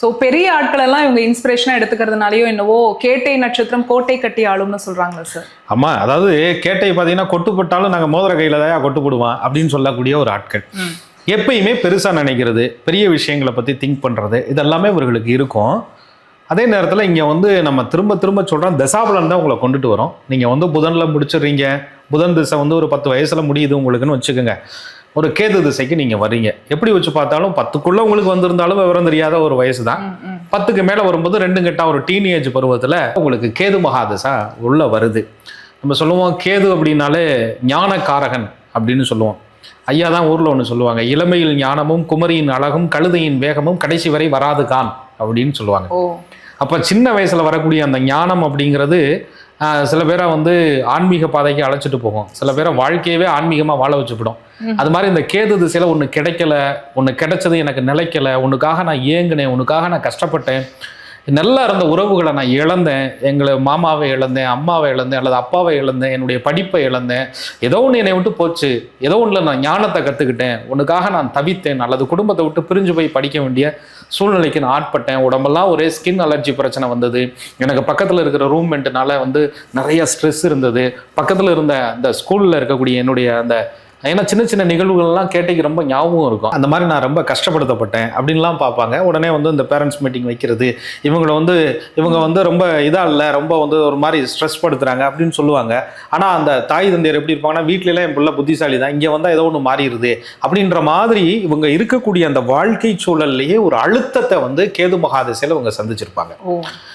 So பெரிய ஆட்கள் எல்லாம் இவங்க இன்ஸ்பிரேஷனா எடுத்துக்கிறதுனாலயோ என்னவோ கேட்டை நட்சத்திரம் கோட்டை கட்டி ஆளும்னு சொல்றாங்களா சார் ஆமா அதாவது கேட்டை பார்த்தீங்கன்னா கொட்டு போட்டாலும் நாங்கள் மோதிர கையில் தான் கொட்டு போடுவோம் அப்படின்னு சொல்லக்கூடிய ஒரு ஆட்கள். எப்பயுமே பெருசாக நினைக்கிறது பெரிய விஷயங்களை பற்றி திங்க் பண்ணுறது இதெல்லாமே இவர்களுக்கு இருக்கும். அதே நேரத்தில் இங்கே வந்து நம்ம திரும்ப திரும்ப சொல்கிறோம் தசாபலன் தான் உங்களை கொண்டுட்டு வரோம். நீங்கள் வந்து புதனில் முடிச்சிடுறீங்க. புதன் திசை வந்து ஒரு பத்து வயசில் முடியுது உங்களுக்குன்னு வச்சுக்கோங்க. ஒரு கேது திசைக்கு நீங்கள் வர்றீங்க. எப்படி வச்சு பார்த்தாலும் பத்துக்குள்ளே உங்களுக்கு வந்திருந்தாலும் விவரம் தெரியாத ஒரு வயசு தான் பத்துக்கு மேலே வரும்போது ரெண்டு கட்டா ஒரு டீனேஜ் பருவத்தில் உங்களுக்கு கேது மகாதசா உள்ளே வருது. நம்ம சொல்லுவோம் கேது அப்படின்னாலே ஞானக்காரகன் அப்படின்னு சொல்லுவோம். ஐயா தான் ஊரில் ஒன்று சொல்லுவாங்க. இளமையில் ஞானமும் குமரியின் அழகும் கழுதையின் வேகமும் கடைசி வரை வராது கான் அப்படின்னு சொல்லுவாங்க. அப்போ சின்ன வயசில் வரக்கூடிய அந்த ஞானம் அப்படிங்கிறது சில பேரை வந்து ஆன்மீக பாதைக்கு அழைச்சிட்டு போகும். சில பேரை வாழ்க்கையவே ஆன்மீகமாக வாழ வச்சுவிடும் அது மாதிரி இந்த கேது திசையில் ஒன்று கிடைக்கல ஒன்று கிடைச்சது எனக்கு நிலைக்கல உனக்காக நான் ஏங்கினேன் உனக்காக நான் கஷ்டப்பட்டேன். நல்லா இருந்த உறவுகளை நான் இழந்தேன். எங்களை மாமாவை இழந்தேன் அம்மாவை இழந்தேன் அல்லது அப்பாவை இழந்தேன் என்னுடைய படிப்பை இழந்தேன். ஏதோ ஒன்று என்னை விட்டு போச்சு. ஏதோ ஒன்றில் நான் ஞானத்தை கற்றுக்கிட்டேன் உனக்காக நான் தவித்தேன். அல்லது குடும்பத்தை விட்டு பிரிஞ்சு போய் படிக்க வேண்டிய சூழ்நிலைக்கு நான் ஆட்பட்டேன். உடம்பெல்லாம் ஒரே ஸ்கின் அலர்ஜி பிரச்சனை வந்தது. எனக்கு பக்கத்தில் இருக்கிற ரூம்மேண்ட்னால வந்து நிறைய ஸ்ட்ரெஸ் இருந்தது. பக்கத்தில் இருந்த அந்த ஸ்கூலில் இருக்கக்கூடிய என்னுடைய அந்த ஏன்னா சின்ன சின்ன நிகழ்வுகள்லாம் கேட்டைக்கு ரொம்ப ஞாபகம் இருக்கும். அந்த மாதிரி நான் ரொம்ப கஷ்டப்படுத்தப்பட்டேன் அப்படின்லாம் பார்ப்பாங்க. உடனே வந்து இந்த பேரண்ட்ஸ் மீட்டிங் வைக்கிறது இவங்களை வந்து இவங்க வந்து ரொம்ப இதாக இல்லை ரொம்ப வந்து ஒரு மாதிரி ஸ்ட்ரெஸ் படுத்துறாங்க அப்படின்னு சொல்லுவாங்க. ஆனால் அந்த தாய் தந்தையர் எப்படி இருப்பாங்கன்னா வீட்லலாம் என் பிள்ளை புத்திசாலி தான் இங்கே வந்தால் ஏதோ ஒன்று மாறிடுது அப்படின்ற மாதிரி இவங்க இருக்கக்கூடிய அந்த வாழ்க்கை சூழல்லையே ஒரு அழுத்தத்தை வந்து கேது மகாதிசையில் இவங்க சந்திச்சிருப்பாங்க. ஓ.